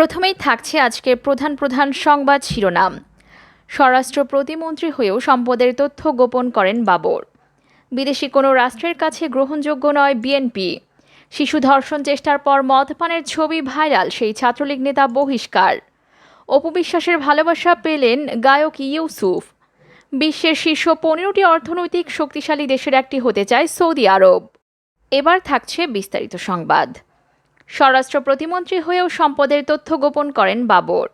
প্রথমেই থাকছে আজকের প্রধান প্রধান সংবাদ শিরোনাম। স্বরাষ্ট্র প্রতিমন্ত্রী হয়েও সম্পদের তথ্য গোপন করেন বাবর। বিদেশি কোনো রাষ্ট্রের কাছে গ্রহণযোগ্য নয় বিএনপি। শিশু ধর্ষণ চেষ্টার পর মদপানের ছবি ভাইরাল, সেই ছাত্রলীগ নেতা বহিষ্কার। অপবিশ্বাসের ভালোবাসা পেলেন গায়ক ইউসুফ। বিশ্বের শীর্ষ পনেরোটি অর্থনৈতিক শক্তিশালী দেশের একটি হতে চায় সৌদি আরব। এবার থাকছে বিস্তারিত সংবাদ। স্বরাষ্ট্র প্রতিমন্ত্রী হয়েও সম্পদের তথ্য গোপন করেন বাবর।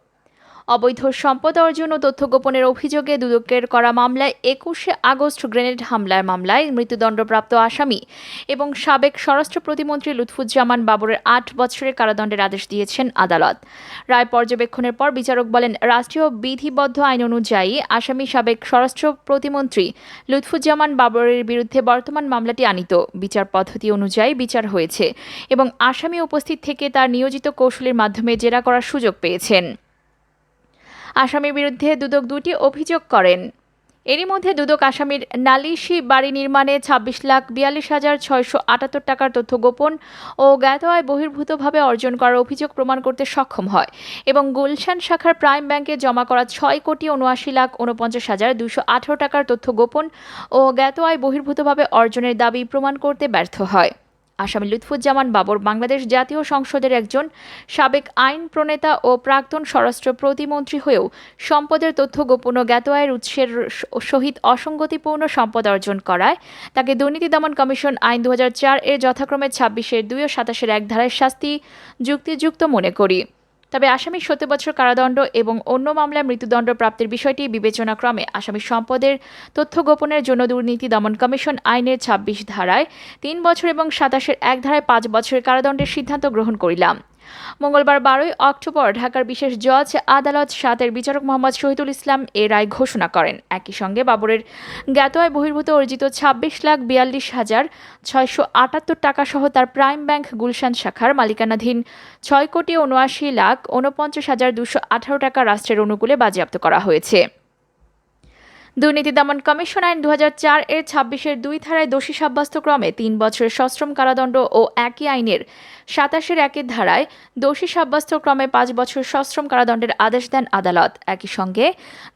অবৈধ সম্পদ অর্জন ও তথ্য গোপনের অভিযোগে দুদকের করা মামলায় একুশে আগস্ট গ্রেনেড হামলার মামলায় মৃত্যুদণ্ডপ্রাপ্ত আসামি এবং সাবেক স্বরাষ্ট্র প্রতিমন্ত্রী লুৎফুজ্জামান বাবরের আট বছরের কারাদণ্ডের আদেশ দিয়েছেন আদালত। রায় পর্যবেক্ষণের পর বিচারক বলেন, রাষ্ট্রীয় বিধিবদ্ধ আইন অনুযায়ী আসামি সাবেক স্বরাষ্ট্র প্রতিমন্ত্রী লুৎফুজ্জামান বাবরের বিরুদ্ধে বর্তমান মামলাটি আনিত। বিচার পদ্ধতি অনুযায়ী বিচার হয়েছে এবং আসামি উপস্থিত থেকে তার নিয়োজিত কৌশলের মাধ্যমে জেরা করার সুযোগ পেয়েছেন। আসামির বিরুদ্ধে দুদক দুটি অভিযোগ করেন। এরই মধ্যে দুদক আসামির নালিশি বাড়ি নির্মাণে ছাব্বিশ লাখ বিয়াল্লিশ হাজার ছয়শো আটাত্তর টাকার তথ্য গোপন ও জ্ঞাত আয় বহির্ভূতভাবে অর্জন করার অভিযোগ প্রমাণ করতে সক্ষম হয় এবং গুলশান শাখার প্রাইম ব্যাংকে জমা করা ছয় কোটি উনআশি লাখ উনপঞ্চাশ হাজার দুশো আঠারো টাকার তথ্য গোপন ও জ্ঞাত আয় বহির্ভূতভাবে অর্জনের দাবি প্রমাণ করতে ব্যর্থ হয়। আসামি লুৎফুজ্জামান বাবর বাংলাদেশ জাতীয় সংসদের একজন সাবেক আইন প্রণেতা ও প্রাক্তন স্বরাষ্ট্র প্রতিমন্ত্রী হয়েও সম্পদের তথ্য গোপন ও জ্ঞাত আয়ের উৎসের সহিত অসঙ্গতিপূর্ণ সম্পদ অর্জন করায়। তাকে দুর্নীতি দমন কমিশন আইন দু হাজার চার এর যথাক্রমে ছাব্বিশের দুই ও সাতাশের এক ধারায় শাস্তি যুক্তিযুক্ত মনে করি। তবে আসামির সত্তর বছর কারাদণ্ড এবং অন্য মামলায় মৃত্যুদণ্ড প্রাপ্তির বিষয়টি বিবেচনাক্রমে আসামির সম্পদের তথ্য গোপনের জন্য দুর্নীতি দমন কমিশন আইনের ছাব্বিশ ধারায় তিন বছর এবং সাতাশের এক ধারায় পাঁচ বছরের কারাদণ্ডের সিদ্ধান্ত গ্রহণ করিলাম। মঙ্গলবার বারোই অক্টোবর ঢাকার বিশেষ জজ আদালত সাতের বিচারক মোহাম্মদ শহীদুল ইসলাম এ রায় ঘোষণা করেন। একই সঙ্গে বাবরের জ্ঞাত আয় বহির্ভূত অর্জিত ছাব্বিশ লাখ বিয়াল্লিশ হাজার ছয়শো আটাত্তর টাকা সহ তার প্রাইম ব্যাংক গুলশান শাখার মালিকানাধীন ছয় কোটি উনআশি লাখ উনপঞ্চাশ হাজার দুশো আঠারো টাকা রাষ্ট্রের অনুকূলে বাজেয়াপ্ত করা হয়েছে। দুর্নীতি দমন কমিশন আইন দু হাজার চার এর ছাব্বিশের দুই ধারায় দোষী সাব্যস্ত ক্রমে তিন বছরের সশ্রম কারাদণ্ড ও একই আইনের সাতাশের একের ধারায় দোষী সাব্যস্ত ক্রমে পাঁচ বছর সশ্রম কারাদণ্ডের আদেশ দেন আদালত। একই সঙ্গে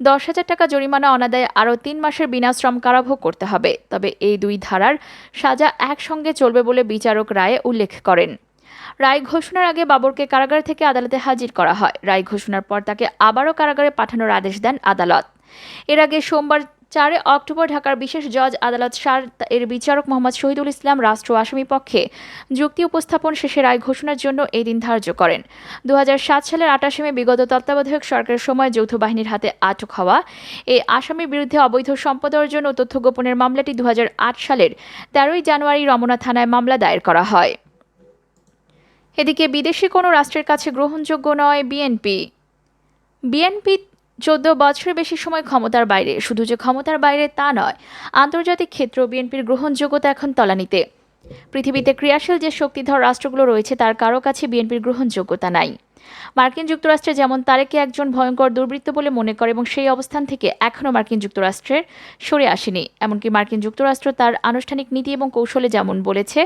দশ হাজার টাকা জরিমানা অনাদায়ে আরও তিন মাসের বিনাশ্রম কারাভোগ করতে হবে। তবে এই দুই ধারার সাজা একসঙ্গে চলবে বলে বিচারক রায়ে উল্লেখ করেন। রায় ঘোষণার আগে বাবরকে কারাগার থেকে আদালতে হাজির করা হয়। রায় ঘোষণার পর তাকে আবারও কারাগারে পাঠানোর আদেশ দেন আদালত। এর আগে সোমবার চারে অক্টোবর ঢাকার বিশেষ জজ আদালত সার এর বিচারক মোহাম্মদ শহীদুল ইসলাম রাষ্ট্র আসামি পক্ষে যুক্তি উপস্থাপন শেষে রায় ঘোষণার জন্য এই দিন ধার্য করেন। দু হাজার সাত সালের আটাশে মে বিগত তত্ত্বাবধায়ক সরকারের সময় যৌথ বাহিনীর হাতে আটক হওয়া এই আসামির বিরুদ্ধে অবৈধ সম্পদ অর্জন ও তথ্য গোপনের মামলাটি দু হাজার আট সালের তেরোই জানুয়ারি রমনা থানায় মামলা দায়ের করা হয়। এদিকে বিদেশি কোনো রাষ্ট্রের কাছে গ্রহণযোগ্য নয় বিএনপি। বিএনপি চোদ্দ বছরের বেশি সময় ক্ষমতার বাইরে। শুধু যে ক্ষমতার বাইরে তা নয়, আন্তর্জাতিক ক্ষেত্র বিএনপির গ্রহণযোগ্যতা এখন তলানিতে। পৃথিবীতে ক্রিয়াশীল যে শক্তিধর রাষ্ট্রগুলো রয়েছে, তার কারও কাছে বিএনপির গ্রহণযোগ্যতা নাই। মার্কিন যুক্তরাষ্ট্রে যেমন তারেকে একজন ভয়ঙ্কর দুর্বৃত্ত বলে মনে করে এবং সেই অবস্থান থেকে এখনও মার্কিন যুক্তরাষ্ট্রের সরে আসেনি। এমনকি মার্কিন যুক্তরাষ্ট্র তার আনুষ্ঠানিক নীতি এবং কৌশলে যেমন বলেছে,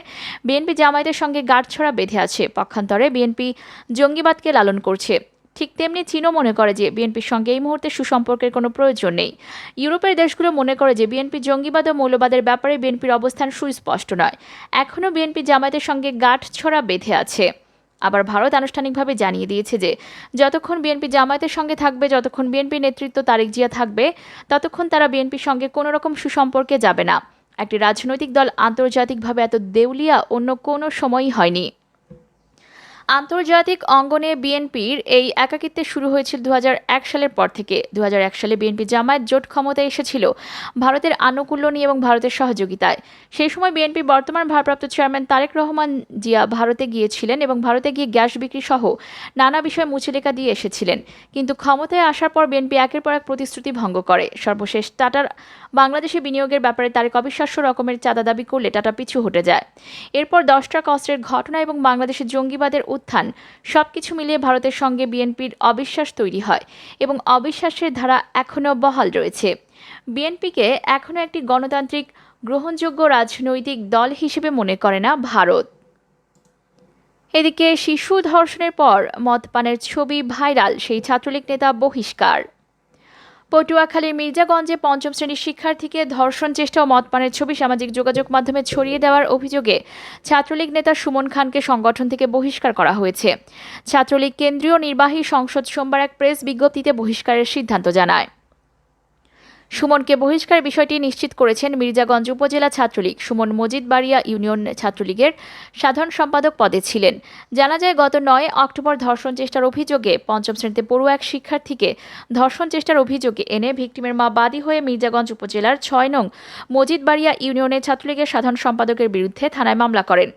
বিএনপি জামায়াতের সঙ্গে গাঁটছড়া বেঁধে আছে। পক্ষান্তরে বিএনপি জঙ্গিবাদকে লালন করছে। ঠিক তেমনি চীনও মনে করে যে বিএনপির সঙ্গে এই মুহূর্তে সুসম্পর্কের কোনো প্রয়োজন নেই। ইউরোপের দেশগুলো মনে করে যে বিএনপি জঙ্গিবাদ ও মৌলবাদের ব্যাপারে বিএনপির অবস্থান সুস্পষ্ট নয়। এখনও বিএনপি জামায়াতের সঙ্গে গাঁট ছড়া বেঁধে আছে। আবার ভারত আনুষ্ঠানিকভাবে জানিয়ে দিয়েছে যে, যতক্ষণ বিএনপি জামায়াতের সঙ্গে থাকবে, যতক্ষণ বিএনপি নেতৃত্ব তারেক জিয়া থাকবে, ততক্ষণ তারা বিএনপির সঙ্গে কোনো রকম সুসম্পর্কে যাবে না। একটি রাজনৈতিক দল আন্তর্জাতিকভাবে এত দেউলিয়া অন্য কোনো সময়ই হয়নি। আন্তর্জাতিক অঙ্গনে বিএনপির এই একাকিত্বে শুরু হয়েছিল দু হাজার এক সালের পর থেকে। দু হাজার এক সালে বিএনপি জামায়াত জোট ক্ষমতায় এসেছিল ভারতের আনুকূল্য নিয়ে এবং ভারতের সহযোগিতায়। সেই সময় বিএনপি বর্তমান ভারপ্রাপ্ত চেয়ারম্যান তারেক রহমান জিয়া ভারতে গিয়েছিলেন এবং ভারতে গিয়ে গ্যাস বিক্রি সহ নানা বিষয়ে মুচলেখা দিয়ে এসেছিলেন। কিন্তু ক্ষমতায় আসার পর বিএনপি একের পর এক প্রতিশ্রুতি ভঙ্গ করে। সর্বশেষ টাটার বাংলাদেশে বিনিয়োগের ব্যাপারে তারেক অবিশ্বাস্য রকমের চাঁদা দাবি করলে টাটা পিছু হটে যায়। এরপর দশটা কস্টের ঘটনা এবং বাংলাদেশের জঙ্গিবাদের উত্থান। সবকিছু মিলিয়ে ভারতের সঙ্গে বিএনপির অবিশ্বাস তৈরি হয় এবং অবিশ্বাসের ধারা এখনও বহাল রয়েছে। বিএনপিকে এখনও একটি গণতান্ত্রিক, গ্রহণযোগ্য রাজনৈতিক দল হিসেবে মনে করে না ভারত। এদিকে শিশু ধর্ষণের পর মদপানের ছবি ভাইরাল, সেই ছাত্রলীগ নেতা বহিষ্কার। পটুয়াখালীর মির্জাগঞ্জে পঞ্চম শ্রেণির শিক্ষার্থীকে ধর্ষণ চেষ্টা ও মদপানের ছবি সামাজিক যোগাযোগ মাধ্যমে ছড়িয়ে দেওয়ার অভিযোগে ছাত্রলীগ নেতা সুমন খানকে সংগঠন থেকে বহিষ্কার করা হয়েছে। ছাত্রলীগ কেন্দ্রীয় নির্বাহী সংসদ সোমবার এক প্রেস বিজ্ঞপ্তিতে বহিষ্কারের সিদ্ধান্ত জানায়। সুমনকে বহিষ্কার বিষয়টি নিশ্চিত করেছেন মির্জাগঞ্জ উপজেলা ছাত্রলীগ। সুমন মজিদ বাড়িয়া ইউনিয়ন ছাত্রলীগের সাধারণ সম্পাদক পদে ছিলেন। জানা যায়, গত নয় অক্টোবর ধর্ষণ চেষ্টার অভিযোগে পঞ্চম শ্রেণীতে পড়ুয়া এক শিক্ষার্থীকে ধর্ষণ চেষ্টার অভিযোগে এনে ভিকটিমের মা বাদী হয়ে মির্জাগঞ্জ উপজেলার ছয় নং মজিদ বাড়িয়া ইউনিয়নের ছাত্রলীগের সাধারণ সম্পাদকের বিরুদ্ধে থানায় মামলা করেন।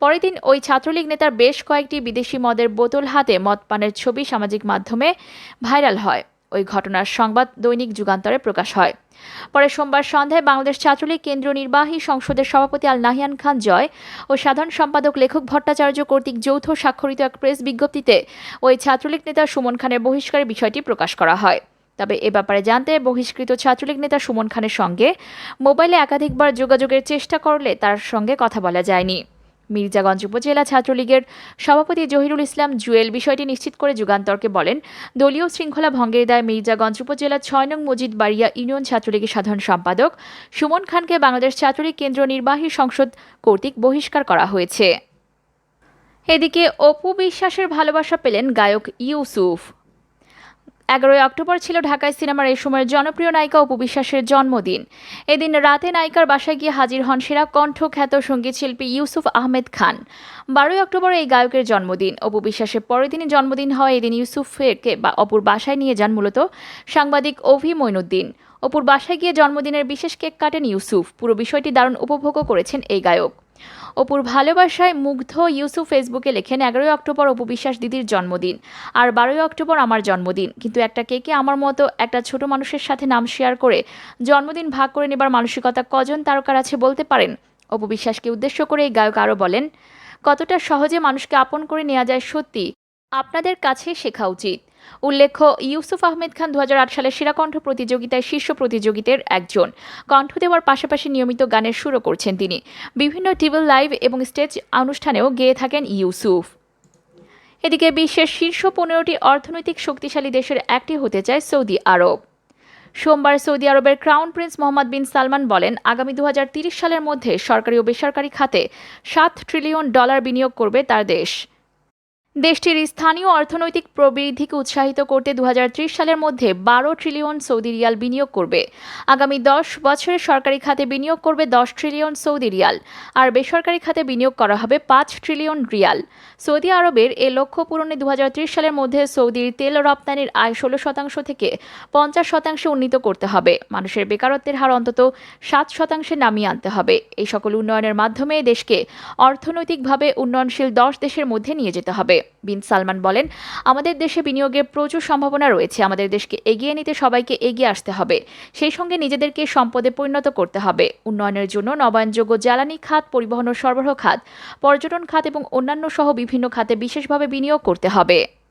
পরের দিন ওই ছাত্রলীগ নেতার বেশ কয়েকটি বিদেশি মদের বোতল হাতে মদ পানের ছবি সামাজিক মাধ্যমে ভাইরাল হয়। ওই ঘটনার সংবাদ দৈনিক যুগান্তরে প্রকাশ হয়। পরে সোমবার সন্ধ্যায় বাংলাদেশ ছাত্রলীগ কেন্দ্রীয় নির্বাহী সংসদের সভাপতি আল নাহিয়ান খান জয় ও সাধারণ সম্পাদক লেখক ভট্টাচার্য কর্তৃক যৌথ স্বাক্ষরিত এক প্রেস বিজ্ঞপ্তিতে ওই ছাত্রলীগ নেতা সুমন খানের বহিষ্কারের বিষয়টি প্রকাশ করা হয়। তবে এ ব্যাপারে জানতে বহিষ্কৃত ছাত্রলীগ নেতা সুমন খানের সঙ্গে মোবাইলে একাধিকবার যোগাযোগের চেষ্টা করলে তার সঙ্গে কথা বলা যায়নি। মির্জাগঞ্জ উপজেলা ছাত্রলীগের সভাপতি জহিরুল ইসলাম জুয়েল বিষয়টি নিশ্চিত করে যুগান্তরকে বলেন, দলীয় শৃঙ্খলা ভঙ্গের দায় মির্জাগঞ্জ উপজেলা ছয় নং মজিদ বাড়িয়া ইউনিয়ন ছাত্রলীগের সাধারণ সম্পাদক সুমন খানকে বাংলাদেশ ছাত্রলীগ কেন্দ্র নির্বাহী সংসদ কর্তৃক বহিষ্কার করা হয়েছে। এদিকে অপু বিশ্বাসের ভালোবাসা পেলেন গায়ক ইউসুফ। এগারোই অক্টোবর ছিল ঢাকায় সিনেমার এই সময়ের জনপ্রিয় নায়িকা অপু বিশ্বাসের জন্মদিন। এদিন রাতে নায়িকার বাসায় গিয়ে হাজির হন সেরা কণ্ঠ খ্যাত সংগীত শিল্পী ইউসুফ আহমেদ খান। বারোই অক্টোবর এই গায়কের জন্মদিন। অপু বিশ্বাসের পরের দিনই জন্মদিন হওয়া এদিন ইউসুফকে বা অপুর বাসায় নিয়ে যান মূলত সাংবাদিক অভি মইনুদ্দিন। অপুর বাসায় গিয়ে জন্মদিনের বিশেষ কেক কাটেন ইউসুফ। পুরো বিষয়টি দারুণ উপভোগও করেছেন এই গায়ক। অপুর ভালোবাসায় মুগ্ধ ইউসুফ ফেসবুকে লেখেন, এগারোই অক্টোবর অপু বিশ্বাস দিদির জন্মদিন আর বারোই অক্টোবর আমার জন্মদিন। কিন্তু একটা কেকে আমার মতো একটা ছোট মানুষের সাথে নাম শেয়ার করে জন্মদিন ভাগ করে নেবার মানসিকতা কজন তারকার আছে বলতে পারেন? অপু বিশ্বাসকে উদ্দেশ্য করে এই গায়ক আরও বলেন, কতটা সহজে মানুষকে আপন করে নেওয়া যায় সত্যি আপনাদের কাছে শেখা উচিত। উল্লেখ্য, ইউসুফ আহমেদ খান দু সালের সেরা কণ্ঠ প্রতিযোগিতায় শীর্ষ প্রতিযোগিতার একজন। কণ্ঠ দেওয়ার পাশাপাশি নিয়মিত গানের সুরও করছেন তিনি। বিভিন্ন টিভেল লাইভ এবং স্টেজ অনুষ্ঠানেও গেয়ে থাকেন ইউসুফ। এদিকে বিশ্বের শীর্ষ পনেরোটি অর্থনৈতিক শক্তিশালী দেশের একটি হতে চায় সৌদি আরব। সোমবার সৌদি আরবের crown prince Mohammed bin Salman বলেন, আগামী দু সালের মধ্যে সরকারি ও বেসরকারি খাতে সাত ট্রিলিয়ন ডলার বিনিয়োগ করবে তার দেশ। দেশটির স্থানীয় অর্থনৈতিক প্রবৃদ্ধিকে উৎসাহিত করতে দু হাজার ত্রিশ সালের মধ্যে বারো ট্রিলিয়ন সৌদি রিয়াল বিনিয়োগ করবে। আগামী দশ বছরে সরকারি খাতে বিনিয়োগ করবে দশ ট্রিলিয়ন সৌদি রিয়াল, আর বেসরকারি খাতে বিনিয়োগ করা হবে পাঁচ ট্রিলিয়ন রিয়াল। সৌদি আরবের এ লক্ষ্য পূরণে দু হাজার ত্রিশ সালের মধ্যে সৌদির তেল রপ্তানির আয় ষোলো শতাংশ থেকে পঞ্চাশ শতাংশে উন্নীত করতে হবে। মানুষের বেকারত্বের হার অন্তত সাত শতাংশে নামিয়ে আনতে হবে। এই সকল উন্নয়নের মাধ্যমে দেশকে অর্থনৈতিকভাবে উন্নয়নশীল দশ দেশের মধ্যে নিয়ে যেতে হবে। বিন সালমান বলেন, আমাদের দেশে বিনিয়োগের প্রচুর সম্ভাবনা রয়েছে। আমাদের দেশকে এগিয়ে নিতে সবাইকে এগিয়ে আসতে হবে। সেই সঙ্গে নিজেদেরকে সম্পদে পরিণত করতে হবে। উন্নয়নের জন্য নবায়নযোগ্য জ্বালানি খাত, পরিবহন ও সরবরাহ খাত, পর্যটন খাত এবং অন্যান্য সহ বিভিন্ন খাতে বিশেষভাবে বিনিয়োগ করতে হবে।